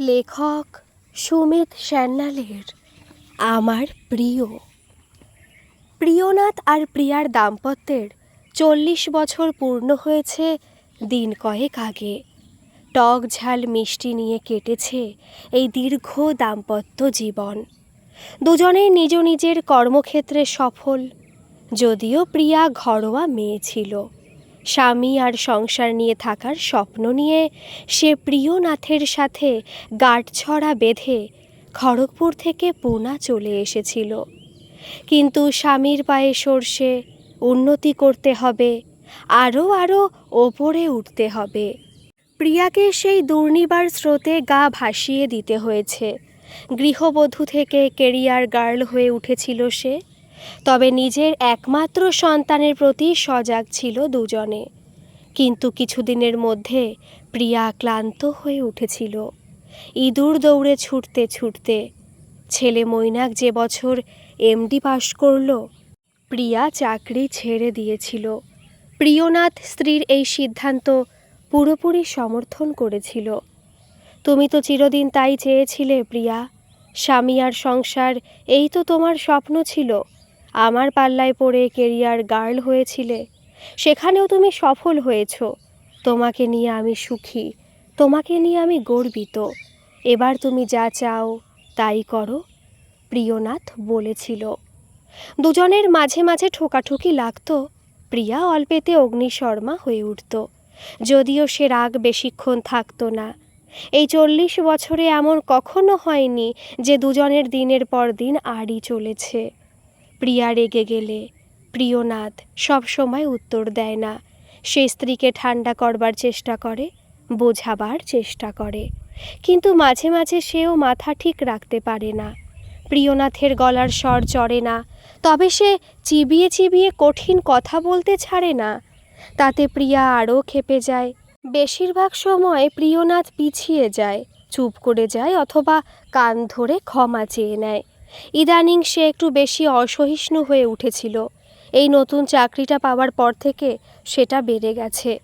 লেখক সুমিত সান্যালের আমার প্রিয়। প্রিয়নাথ আর প্রিয়ার দাম্পত্যের চল্লিশ বছর পূর্ণ হয়েছে দিন কয়েক আগে। টক ঝাল মিষ্টি নিয়ে কেটেছে এই দীর্ঘ দাম্পত্য জীবন। দুজনেই নিজ নিজের কর্মক্ষেত্রে সফল, যদিও প্রিয়া ঘরোয়া মেয়ে ছিল। স্বামী আর সংসার নিয়ে থাকার স্বপ্ন নিয়ে সে প্রিয়নাথের সাথে গাঁটছড়া বেঁধে খড়গপুর থেকে পুনা চলে এসেছিল। কিন্তু স্বামীর পায়ে সর্ষে, উন্নতি করতে হবে, আরও আরও ওপরে উঠতে হবে। প্রিয়াকে সেই দুর্নিবার স্রোতে গা ভাসিয়ে দিতে হয়েছে। গৃহবধূ থেকে কেরিয়ার গার্ল হয়ে উঠেছিল সে। তবে নিজের একমাত্র সন্তানের প্রতি সজাগ ছিল দুজনে। কিন্তু কিছুদিনের মধ্যে প্রিয়া ক্লান্ত হয়ে উঠেছিল। ইঁদুর দৌড়ে ছুটতে ছুটতে ছেলে মৈনাক যে বছর এমডি পাশ করল, প্রিয়া চাকরি ছেড়ে দিয়েছিল। প্রিয়নাথ স্ত্রীর এই সিদ্ধান্ত পুরোপুরি সমর্থন করেছিল। তুমি তো চিরদিন তাই চেয়েছিলে, প্রিয়া। স্বামী আর সংসার, এই তো তোমার স্বপ্ন ছিল। আমার পাল্লায় পড়ে কেরিয়ার গার্ল হয়েছিলে, সেখানেও তুমি সফল হয়েছ। তোমাকে নিয়ে আমি সুখী, তোমাকে নিয়ে আমি গর্বিত। এবার তুমি যা চাও তাই করো, প্রিয়নাথ বলেছিল। দুজনের মাঝে মাঝে ঠোকাঠুকি লাগতো, প্রিয়া অল্পেতে অগ্নিশর্মা হয়ে উঠত। যদিও সে রাগ বেশিক্ষণ থাকতো না। এই চল্লিশ বছরে এমন কখনো হয়নি যে দুজনের দিনের পর দিন আড়ি চলেছে। প্রিয়া রেগে গেলে। প্রিয়নাথ সবসময় উত্তর দেয় না। সে স্ত্রীকে ঠান্ডা করবার চেষ্টা করে, বোঝাবার চেষ্টা করে। কিন্তু মাঝে মাঝে সেও মাথা ঠিক রাখতে পারে না। প্রিয়নাথের গলার স্বর চড়ে না। তবে সে চিবিয়ে চিবিয়ে কঠিন কথা বলতে ছাড়ে না। তাতে প্রিয়া আরও খেপে যায়। বেশিরভাগ সময় প্রিয়নাথ পিছিয়ে যায়, চুপ করে যায় অথবা কান ধরে ক্ষমা চেয়ে নেয়। ইদানিং সে একটু বেশি অসহিষ্ণু হয়ে উঠেছিল। এই নতুন চাকরিটা পাওয়ার পর থেকে সেটা বেড়ে গেছে।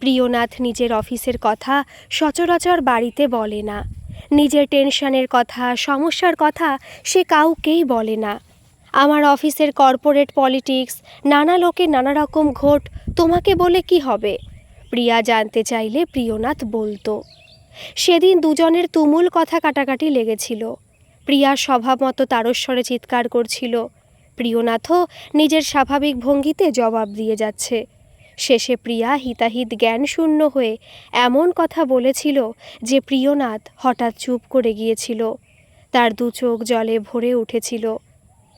প্রিয়নাথ নিজের অফিসের কথা সচরাচর বাড়িতে বলে না। নিজের টেনশনের কথা, সমস্যার কথা সে কাউকেই বলে না। আমার অফিসের কর্পোরেট পলিটিক্স, নানা লোকে নানা রকম ঘোট, তোমাকে বলে কি হবে? প্রিয়া জানতে চাইলে প্রিয়নাথ বলতো। সেদিন দুজনের তুমুল কথা কাটাকাটি লেগেছিল। প্রিয়ার স্বভাব মতো তারস্বরে চিৎকার করছিল। প্রিয়নাথও নিজের স্বাভাবিক ভঙ্গিতে জবাব দিয়ে যাচ্ছে। শেষে প্রিয়া হিতাহিত জ্ঞান শূন্য হয়ে এমন কথা বলেছিল যে প্রিয়নাথ হঠাৎ চুপ করে গিয়েছিল। তার দু চোখ জলে ভরে উঠেছিল।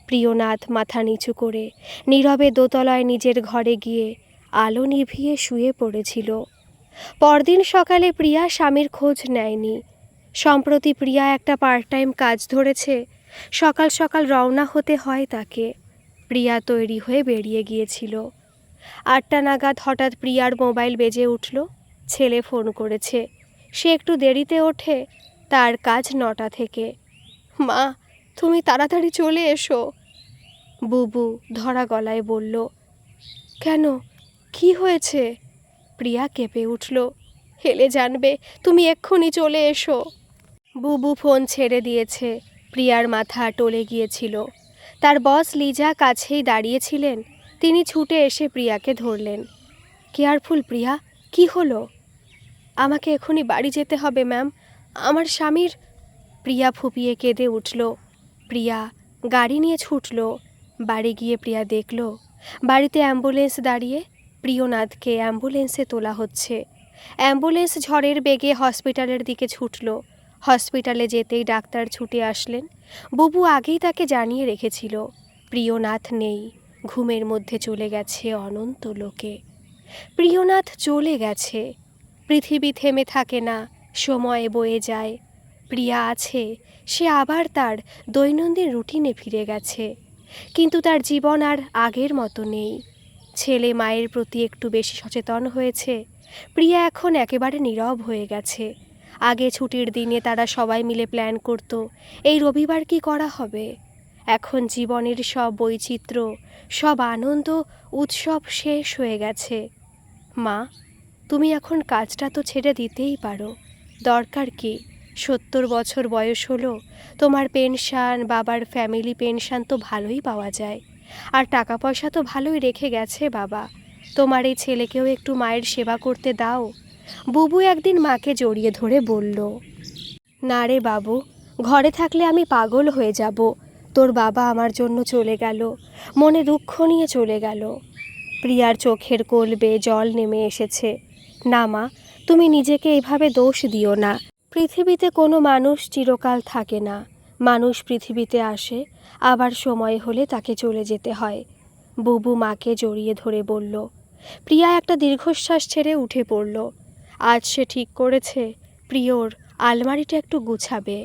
প্রিয়নাথ মাথা নিচু করে নীরবে দোতলায় নিজের ঘরে গিয়ে আলো নিভিয়ে শুয়ে পড়েছিল। পরদিন সকালে প্রিয়া স্বামীর খোঁজ নেয়নি। সম্প্রতি প্রিয়া একটা পার্ট টাইম কাজ ধরেছে। সকাল সকাল রওনা হতে হয় তাকে। প্রিয়া তৈরি হয়ে বেরিয়ে গিয়েছিল। আটটা নাগাদ হঠাৎ প্রিয়ার মোবাইল বেজে উঠল। ছেলে ফোন করেছে। সে একটু দেরিতে ওঠে। তার কাজ নটা থেকে। মা, তুমি তাড়াতাড়ি চলে এসো। বুবু ধরা গলায় বলল। কেন? কি হয়েছে? প্রিয়া কেঁপে উঠল। হেলে জানবে, তুমি এক্ষুনি চলে এসো। বুবু ফোন ছেড়ে দিয়েছে। প্রিয়ার মাথা টলে গিয়েছিল। তার বস লিজা কাছেই দাঁড়িয়েছিলেন। তিনি ছুটে এসে প্রিয়াকে ধরলেন। কেয়ারফুল প্রিয়া, কি হলো? আমাকে এখনই বাড়ি যেতে হবে, ম্যাম। আমার স্বামীর প্রিয়া ফুপিয়ে কেঁদে উঠল। প্রিয়া গাড়ি নিয়ে ছুটল। বাড়ি গিয়ে প্রিয়া দেখল, বাড়িতে অ্যাম্বুলেন্স দাঁড়িয়ে প্রিয়নাথকে অ্যাম্বুলেন্সে তোলা হচ্ছে। অ্যাম্বুলেন্স ঝড়ের বেগে হসপিটালের দিকে ছুটল। হসপিটালে যেতেই ডাক্তার ছুটে আসলেন। বুবু আগেই তাকে জানিয়ে রেখেছিল, প্রিয়নাথ নেই, ঘুমের মধ্যে চলে গেছে অনন্ত লোকে। প্রিয়নাথ চলে গেছে, পৃথিবী থেমে থাকে না, সময় বয়ে যায়। প্রিয়া আছে, সে আবার তার দৈনন্দিন রুটিনে ফিরে গেছে। কিন্তু তার জীবন আর আগের মতো নেই। ছেলে মায়ের প্রতি একটু বেশি সচেতন হয়েছে, প্রিয়া এখন একেবারে নীরব হয়ে গেছে। আগে ছুটির দিনে তারা সবাই মিলে প্ল্যান করত, এই রবিবার কি করা হবে? এখন জীবনের সব বৈচিত্র্য, সব আনন্দ, উৎসব শেষ হয়ে গেছে। মা, তুমি এখন কাজটা তো ছেড়ে দিতেই পারো। দরকার কি? সত্তর বছর বয়স হলো, তোমার পেনশন বাবার ফ্যামিলি পেনশন তো ভালোই পাওয়া যায়। আর টাকা পয়সা তো ভালোই রেখে গেছে বাবা। তোমার এই ছেলেকেও একটু মায়ের সেবা করতে দাও। বুবু একদিন মাকে জড়িয়ে ধরে বলল, না রে বাবু, ঘরে থাকলে আমি পাগল হয়ে যাব। তোর বাবা আমার জন্য চলে গেল, মনে দুঃখ নিয়ে চলে গেল। প্রিয়ার চোখের কোল বেয়ে জল নেমে এসেছে। না মা, তুমি নিজেকে এভাবে দোষ দিও না। পৃথিবীতে কোনো মানুষ চিরকাল থাকে না। মানুষ পৃথিবীতে আসে, আবার সময় হলে তাকে চলে যেতে হয়। বুবু মাকে জড়িয়ে ধরে বলল। প্রিয়া একটা দীর্ঘশ্বাস ছেড়ে উঠে পড়ল। আজ সে ঠিক করেছে। প্রিয়র আলমারিটা একটু গুছাবে।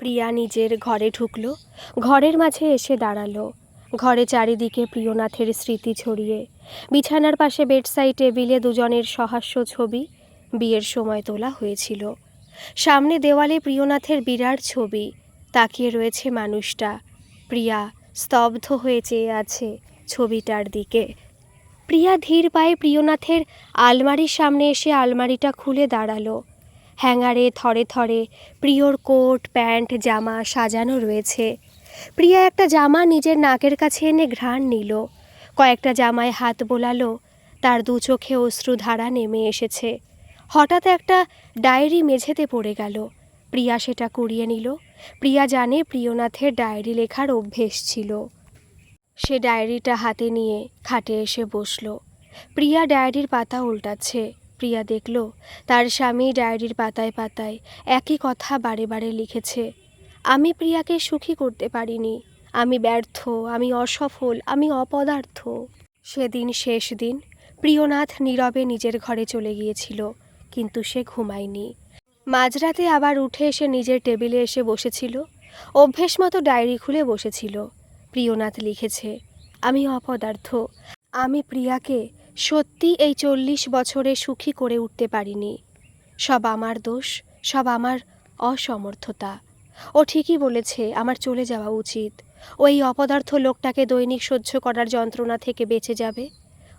প্রিয়া নিজের ঘরে ঢুকলো, ঘরের মাঝে এসে দাঁড়াল। ঘরে চারিদিকে প্রিয়নাথের স্মৃতি ছড়িয়ে, বিছানার পাশে বেডসাইড টেবিলে দুজনের সহাস্য ছবি বিয়ের সময় তোলা হয়েছিল। সামনে দেওয়ালে প্রিয়নাথের বিরাট ছবি, তাকিয়ে রয়েছে মানুষটা। প্রিয়া স্তব্ধ হয়ে চেয়ে আছে ছবিটার দিকে। প্রিয়া ধীর পায়ে প্রিয়নাথের আলমারির সামনে এসে আলমারিটা খুলে দাঁড়াল। হ্যাঙ্গারে থরে থরে প্রিয়র কোট, প্যান্ট, জামা সাজানো রয়েছে। প্রিয়া একটা জামা নিজের নাকের কাছে এনে ঘ্রাণ নিল। কয়েকটা জামায় হাত বোলালো, তার দু চোখে অশ্রুধারা নেমে এসেছে। হঠাৎ একটা ডায়েরি মেঝেতে পড়ে গেল। প্রিয়া সেটা কুড়িয়ে নিল। প্রিয়া জানে প্রিয়নাথের ডায়েরি লেখার অভ্যেস ছিল। সে ডায়েরিটা হাতে নিয়ে খাটে এসে বসল। প্রিয়া ডায়েরির পাতা উল্টাচ্ছে। প্রিয়া দেখল, তার স্বামী ডায়েরির পাতায় পাতায় একই কথা বারে বারে লিখেছে। আমি প্রিয়াকে সুখী করতে পারিনি। আমি ব্যর্থ, আমি অসফল, আমি অপদার্থ। সেদিন শেষ দিন প্রিয়নাথ নীরবে নিজের ঘরে চলে গিয়েছিল, কিন্তু সে ঘুমায়নি। মাঝরাতে আবার উঠে এসে নিজের টেবিলে এসে বসেছিল। অভ্যেস মতো ডায়েরি খুলে বসেছিল। প্রিয়নাথ লিখেছে, আমি অপদার্থ। আমি প্রিয়াকে সত্যি এই চল্লিশ বছরে সুখী করে উঠতে পারিনি। সব আমার দোষ, সব আমার অসমর্থতা। ও ঠিকই বলেছে, আমার চলে যাওয়া উচিত। ওই অপদার্থ লোকটাকে দৈনিক সহ্য করার যন্ত্রণা থেকে বেঁচে যাবে।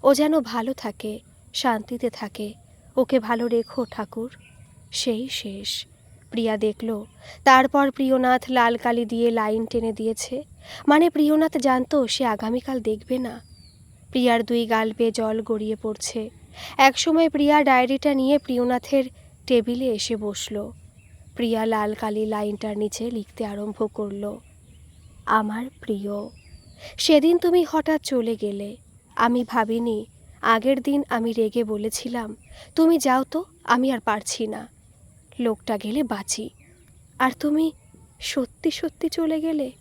ও যেন ভালো থাকে, শান্তিতে থাকে। ওকে ভালো রেখো ঠাকুর। সেই শেষ। প্রিয়া দেখল। তারপর প্রিয়নাথ লাল কালি দিয়ে লাইন টেনে দিয়েছে। মানে প্রিয়নাথ জানতো সে আগামীকাল দেখবে না। প্রিয়ার দুই গাল বেয়ে জল গড়িয়ে পড়ছে। একসময় প্রিয়া ডায়েরিটা নিয়ে প্রিয়নাথের টেবিলে এসে বসল। প্রিয়া লাল কালি লাইনটার নিচে লিখতে আরম্ভ করল, আমার প্রিয়, সেদিন তুমি হঠাৎ চলে গেলে। আমি ভাবিনি, আগের দিন আমি রেগে বলেছিলাম, তুমি যাও তো, আমি আর পারছি না। লোকটা গেলে বাঁচি। আর তুমি সত্যি সত্যি চলে গেলে?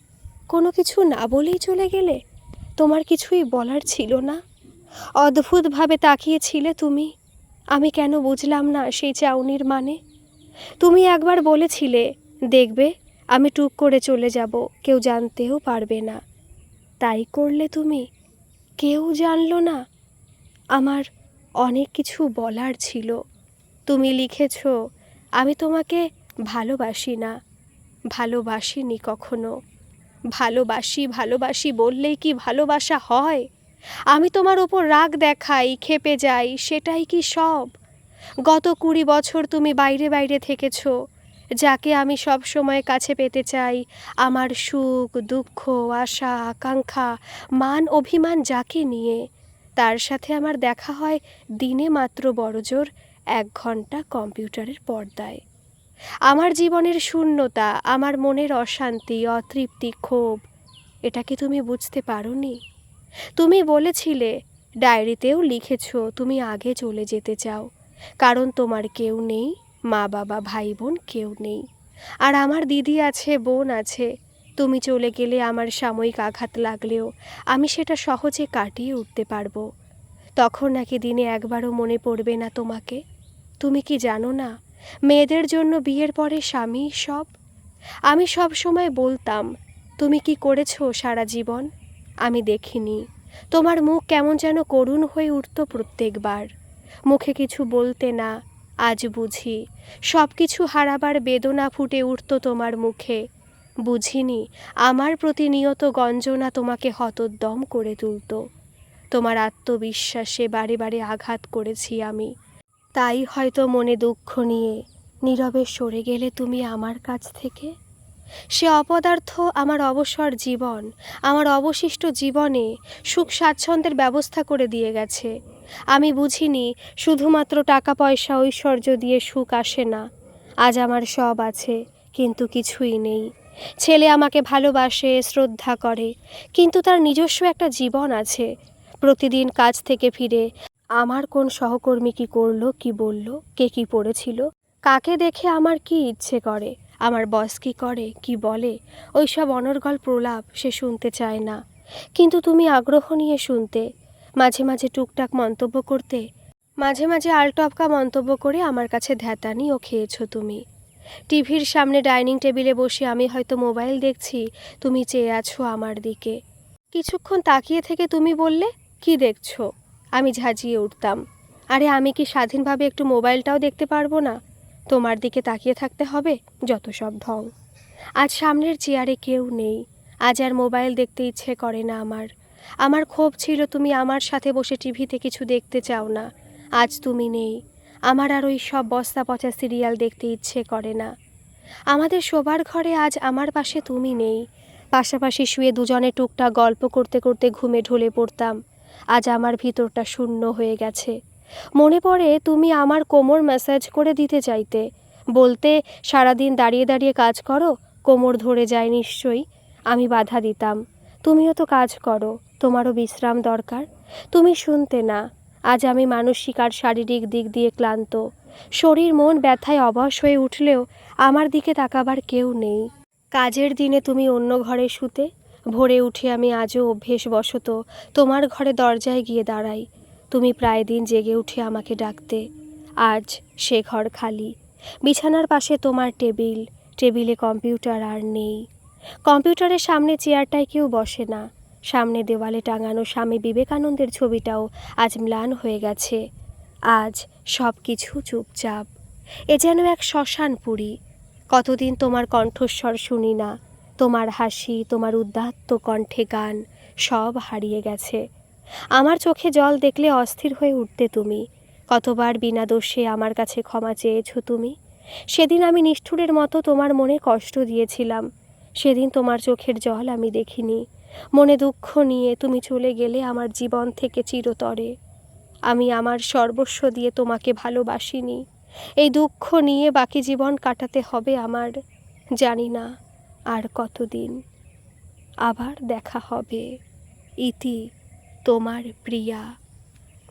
কোনো কিছু না বলেই চলে গেলে? তোমার কিছুই বলার ছিল না? অদ্ভুতভাবে তাকিয়েছিলে তুমি? আমি কেন বুঝলাম না সেই চাউনির মানে? তুমি একবার বলেছিলে, দেখবে, আমি টুক করে চলে যাব, কেউ জানতেও পারবে না। তাই করলে তুমি? কেউ জানলো না? আমার অনেক কিছু বলার ছিল। তুমি লিখেছ আমি তোমাকে ভালোবাসি না। ভালোবাসিনি কখনো। ভালোবাসি ভালোবাসি বললেই কি ভালোবাসা হয়? আমি তোমার ওপর রাগ দেখাই, খেপে যাই, সেটাই কি সব? গত কুড়ি বছর তুমি বাইরে বাইরে থেকেছ, যাকে আমি সব সময় কাছে পেতে চাই। আমার সুখ, দুঃখ, আশা, আকাঙ্ক্ষা, মান, অভিমান যাকে নিয়ে। তার সাথে আমার দেখা হয় দিনে মাত্র বড়জোর এক ঘণ্টা কম্পিউটারের পর্দায়। আমার জীবনের শূন্যতা, আমার মনের অশান্তি, অতৃপ্তি, ক্ষোভ, এটা কি তুমি বুঝতে পারোনি? তুমি বলেছিলে, ডায়েরিতেও লিখেছ, তুমি আগে চলে যেতে চাও। কারণ তোমার কেউ নেই, মা বাবা, ভাই বোন কেউ নেই। আর আমার দিদি আছে, বোন আছে, তুমি চলে গেলে আমার সাময়িক আঘাত লাগলেও আমি সেটা সহজে কাটিয়ে উঠতে পারব। তখন নাকি দিনে একবারও মনে পড়বে না তোমাকে? তুমি কি জানো না, মেয়েদের জন্য বিয়ের পরে স্বামী সব? আমি সব সময় বলতাম, তুমি কি করেছ সারা জীবন? আমি দেখিনি। তোমার মুখ কেমন যেন করুণ হয়ে উঠত প্রত্যেকবার। মুখে কিছু বলতে না, আজ বুঝি। সব কিছু হারাবার বেদনা ফুটে উঠত তোমার মুখে। বুঝিনি, আমার প্রতিনিয়ত গঞ্জনা তোমাকে হতোদ্দম করে তুলত। তোমার আত্মবিশ্বাসে বারে বারে আঘাত করেছি আমি। তাই হয়তো মনে দুঃখ নিয়ে নীরবে সরে গেলে তুমি আমার কাছ থেকে? সে অপদার্থ আমার অবসর জীবন, আমার অবশিষ্ট জীবনে সুখ স্বাচ্ছন্দ্যের ব্যবস্থা করে দিয়ে গেছে। আমি বুঝিনি শুধুমাত্র টাকা, পয়সা, ঐশ্বর্য দিয়ে সুখ আসে না। আজ আমার সব আছে, কিন্তু কিছুই নেই। ছেলে আমাকে ভালোবাসে, শ্রদ্ধা করে, কিন্তু তার নিজস্ব একটা জীবন আছে। প্রতিদিন কাজ থেকে ফিরে আমার কোন সহকর্মী কি করল, কি বলল, কে কি পড়েছিল, কাকে দেখে আমার কি ইচ্ছে করে, আমার বস কি করে, কি বলে, ওইসব অনর্গল প্রলাপ সে শুনতে চায় না। কিন্তু তুমি আগ্রহ নিয়ে শুনতে, মাঝে মাঝে টুকটাক মন্তব্য করতে, মাঝে মাঝে আলটপকা মন্তব্য করে আমার কাছে ধ্যাতানিও খেয়েছো তুমি। টিভির সামনে ডাইনিং টেবিলে বসে আমি হয়তো মোবাইল দেখছি, তুমি চেয়ে আছো আমার দিকে। কিছুক্ষণ তাকিয়ে থেকে তুমি বললে, কি দেখছ? আমি ঝাঁঝিয়ে উঠতাম। আরে আমি কি স্বাধীনভাবে একটু মোবাইলটাও দেখতে পারব না? তোমার দিকে তাকিয়ে থাকতে হবে, যত সব ঢং। আজ সামনের চেয়ারে কেউ নেই। আজ আর মোবাইল দেখতে ইচ্ছে করে না আমার। আমার ক্ষোভ ছিল তুমি আমার সাথে বসে টিভিতে কিছু দেখতে চাও না। আজ তুমি নেই। আমার আর ওই সব বস্তা পচা সিরিয়াল দেখতে ইচ্ছে করে না। আমাদের শোবার ঘরে আজ আমার পাশে তুমি নেই। পাশাপাশি শুয়ে দুজনে টুকটাক গল্প করতে করতে ঘুমে ঢলে পড়তাম। আজ আমার ভিতরটা শূন্য হয়ে গেছে। মনে পড়ে তুমি আমার কোমর ম্যাসাজ করে দিতে চাইতে। বলতে, সারাদিন দাঁড়িয়ে দাঁড়িয়ে কাজ করো, কোমর ধরে যায় নিশ্চয়ই। আমি বাধা দিতাম। তুমিও তো কাজ করো, তোমারও বিশ্রাম দরকার। তুমি শুনতে না, আজ আমি মানসিক আর শারীরিক দিক দিয়ে ক্লান্ত। শরীর মন ব্যথায় অবশ হয়ে উঠলেও আমার দিকে তাকাবার কেউ নেই। কাজের দিনে তুমি অন্য ঘরে শুতে ভোরে উঠে আমি আজও অভ্যেসবশত তোমার ঘরে দরজায় গিয়ে দাঁড়াই। তুমি প্রায় দিন জেগে উঠে আমাকে ডাকতে। আজ সে ঘর খালি। বিছানার পাশে তোমার টেবিল। টেবিলে কম্পিউটার আর নেই। কম্পিউটারের সামনে চেয়ারটায় কেউ বসে না। সামনে দেওয়ালে টাঙানো স্বামী বিবেকানন্দের ছবিটাও আজ ম্লান হয়ে গেছে। আজ সব কিছু চুপচাপ। এ যেন এক শ্মশান পুরী। কতদিন তোমার কণ্ঠস্বর শুনি না। তোমার হাসি, তোমার উদ্দাত্ত কণ্ঠে গান সব হারিয়ে গেছে। আমার চোখে জল দেখলে অস্থির হয়ে উঠতে তুমি। কতবার বিনা দোষে আমার কাছে ক্ষমা চেয়েছো তুমি? সেদিন আমি নিষ্ঠুরের মতো তোমার মনে কষ্ট দিয়েছিলাম। সেদিন তোমার চোখের জল আমি দেখিনি। মনে দুঃখ নিয়ে তুমি চলে গেলে আমার জীবন থেকে চিরতরে। আমি আমার সর্বস্ব দিয়ে তোমাকে ভালোবাসিনি। এই দুঃখ নিয়ে বাকি জীবন কাটাতে হবে আমার। জানি না। আর কতদিন? আবার দেখা হবে। ইতি তোমার প্রিয়া।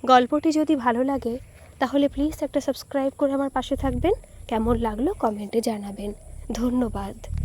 গল্পটি যদি ভালো লাগে, তাহলে প্লিজ একটা সাবস্ক্রাইব করে আমার পাশে থাকবেন। কেমন লাগল কমেন্টে জানাবেন। ধন্যবাদ।